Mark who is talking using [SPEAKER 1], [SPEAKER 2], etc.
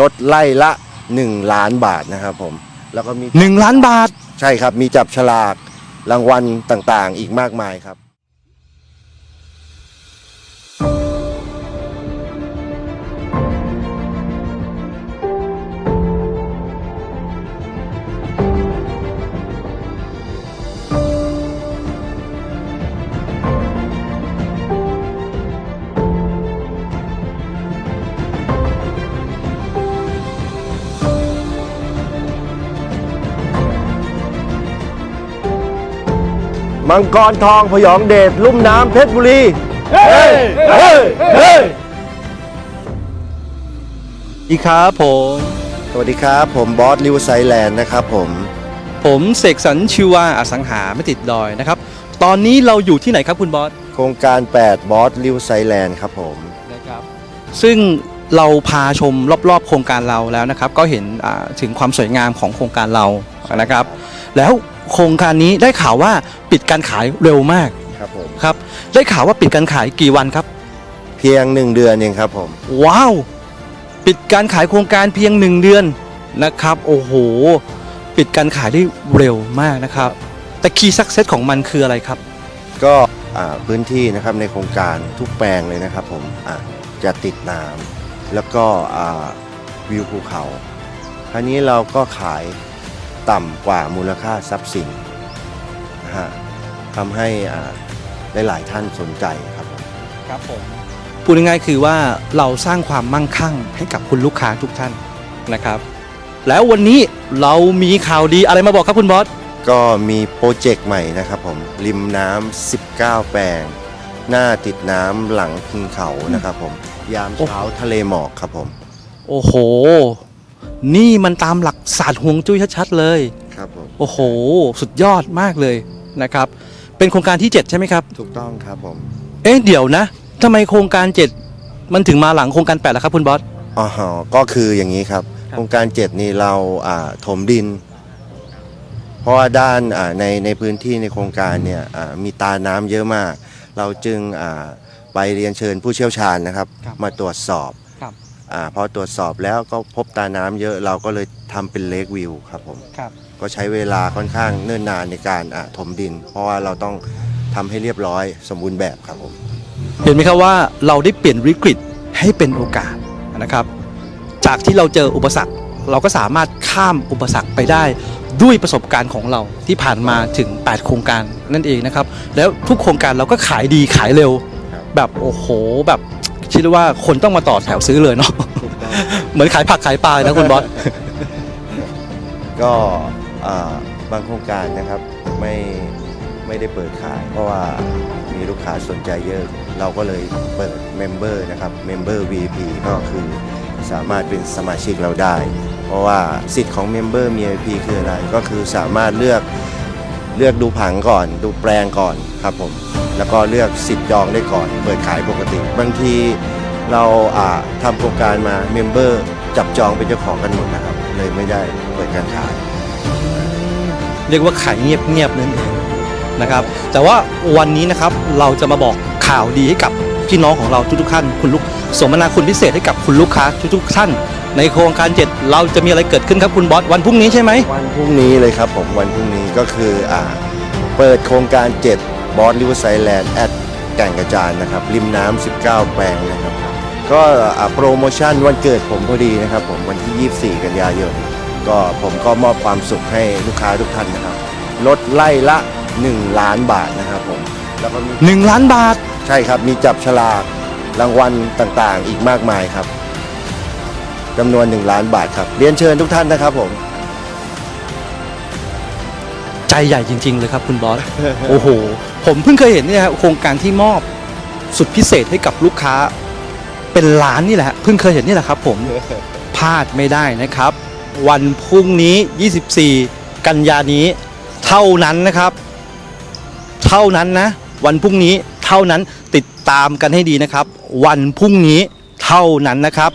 [SPEAKER 1] ลดไล่ละ 1 ล้านบาทนะครับผม แล้วก็มี
[SPEAKER 2] หนึ่งล้านบาท
[SPEAKER 1] ใช่ครับ มีจับฉลากรางวัลต่างๆ อีกมากมายครับ มังกรทองพยองเดชลุ่มน้ำเพชรบุรี เฮ้ย เฮ้ย เฮ้ย
[SPEAKER 2] อีกครับผม
[SPEAKER 1] สวัสดีครับ ผมบอสลิวไซแลนด์นะครับผม
[SPEAKER 2] ผมเสกสรรชิวาอสังหาไม่ติดดอยนะครับ ตอนนี้เราอยู่ที่ไหนครับคุณบอส
[SPEAKER 1] โครงการ 8 บอสลิวไซแลนด์ครับผม
[SPEAKER 2] นะครับ ซึ่งเราพาชมรอบๆ โครงการเราแล้วนะครับ ก็เห็นอ่าถึงความสวยงามของโครงการเรานะครับ แล้ว โครงการนี้ได้ข่าวว่าปิดการขายเร็วมาก
[SPEAKER 1] ครับผม
[SPEAKER 2] ครับได้ข่าวว่าปิดการขายกี่วันครับ
[SPEAKER 1] เพียง1เดือนเองครับผม
[SPEAKER 2] ว้าว ปิดการขายโครงการเพียงหนึ่งเดือนนะครับ โอ้โห ปิดการขายได้เร็วมากนะครับ แต่คีย์สักเซสของมันคืออะไรครับ
[SPEAKER 1] ก็อ่าพื้นที่นะครับในโครงการทุกแปลงเลยนะครับผมอะจะติดน้ำแล้วก็อ่าวิวภูเขาคราวนี้เราก็ขาย ต่ำกว่ามูลค่าทรัพย์สินนะฮะทำให้อ่าหลายๆท่านสนใจครับผม
[SPEAKER 2] ครับผมพูดง่ายๆคือว่าเราสร้างความมั่งคั่งให้กับคุณลูกค้าทุกท่านนะครับ แล้ววันนี้เรามีข่าวดีอะไรมาบอกครับคุณบอส
[SPEAKER 1] ก็มีโปรเจกต์ใหม่นะครับผมริมน้ำ19 แปลง หน้าติดน้ำหลังพิงเขานะครับผมยามเช้าทะเลหมอกครับผม
[SPEAKER 2] โอ้โห นี่มันตามหลักศาสตร์ฮวงจุ้ยชัดๆเลย
[SPEAKER 1] ครับผม
[SPEAKER 2] โอ้โห สุดยอดมากเลยนะครับ เป็นโครงการที่ 7 ใช่ไหมครับ
[SPEAKER 1] ถูกต้องครับผม
[SPEAKER 2] เอ๊ะเดี๋ยวนะทำไมโครงการ 7 มันถึงมาหลังโครงการ8ล่ะครับคุณบอส
[SPEAKER 1] อ๋อก็คืออย่างนี้ครับ
[SPEAKER 2] ครับ
[SPEAKER 1] โครงการ7นี่เราอ่าถมดิน เพราะว่าด้านอ่าในในพื้นที่ในโครงการเนี่ยอ่ามีตาน้ำเยอะมาก เราจึงอ่าไปเรียนเชิญผู้เชี่ยวชาญนะครับมาตรวจสอบ
[SPEAKER 2] ครับ
[SPEAKER 1] อาพอตรวจสอบแล้วก็พบตาน้ำเยอะเราก็เลยทำเป็นเลกวิวครับผม
[SPEAKER 2] ครับ
[SPEAKER 1] ก็ใช้เวลาค่อนข้างเนิ่นนานในการอ่าถมดิน เพราะว่าเราต้องทำให้เรียบร้อยสมบูรณ์แบบครับผม
[SPEAKER 2] เห็นไหมครับว่าเราได้เปลี่ยนวิกฤตให้เป็นโอกาสนะครับ จากที่เราเจออุปสรรค เราก็สามารถข้ามอุปสรรคไปได้ด้วยประสบการณ์ของเราที่ผ่านมาถึง 8 โครงการนั่นเองนะครับ แล้วทุกโครงการเราก็ขายดีขายเร็ว
[SPEAKER 1] ครับ
[SPEAKER 2] แบบโอ้โหแบบ คิดว่าคนต้องมาต่อแถวซื้อเลยเนาะเหมือนขายผักขายปลาเลยนะคุณบอส
[SPEAKER 1] ก็อ่าบางโครงการนะครับไม่ไม่ได้เปิดขาย เพราะว่ามีลูกค้าสนใจเยอะ เราก็เลยเปิดเมมเบอร์นะครับเมมเบอร์ VIP ก็คือสามารถเป็นสมาชิกเราได้ เพราะว่าสิทธิ์ของเมมเบอร์ VIP คืออะไร ก็คือสามารถเลือกเลือกดูผังก่อน ดูแปลงก่อนครับผม แล้วก็เลือกสิทธิ์จองได้ก่อนเปิดขายปกติ บางทีเราอ่าทำโครงการมาเมมเบอร์จับจองเป็นเจ้าของกันหมดนะครับ เลยไม่ได้เปิดการขาย
[SPEAKER 2] เรียกว่าขายเงียบๆนั่นเองนะครับ แต่ว่าวันนี้นะครับเราจะมาบอกข่าวดีให้กับพี่น้องของเราทุกๆท่านคุณลูกสมนาคุณพิเศษให้กับคุณลูกค้าทุกๆท่าน ในโครงการ 7 เราจะมีอะไรเกิดขึ้นครับคุณบอสวันพรุ่งนี้ใช่ไหม
[SPEAKER 1] วันพรุ่งนี้เลยครับผมวันพรุ่งนี้ก็คืออ่าเปิดโครงการ 7 บอสริเวอร์ไซแลนด์แอดแก่งกระจานนะครับ ริมน้ำ 19 แปลงนะครับ ก็อ่าโปรโมชั่นวันเกิดผมพอดีนะครับ ผมวันที่ 24 กันยายน ก็ผมก็มอบความสุขให้ลูกค้าทุกท่านนะครับ ลดไล่ละ 1 ล้านบาทนะครับผม แล้วก็มี
[SPEAKER 2] 1ล้านบาท
[SPEAKER 1] ใช่ครับ มีจับฉลากรางวัลต่างๆ อีกมากมายครับจำนวน 1 ล้านบาทครับ เรียนเชิญทุกท่านนะครับผม
[SPEAKER 2] ใจใหญ่จริง ๆ เลยครับคุณบอส โอ้โห ผมเพิ่งเคยเห็นเนี่ยครับโครงการที่มอบสุดพิเศษให้กับลูกค้า เป็นล้านนี่แหละฮะเพิ่งเคยเห็นนี่แหละครับ ผมพลาดไม่ได้นะครับ วันพรุ่งนี้ 24 กันยานี้ เท่านั้นนะครับ เท่านั้นนะ วันพรุ่งนี้เท่านั้นติดตามกันให้ดีนะครับ วันพรุ่งนี้เท่านั้นนะครับ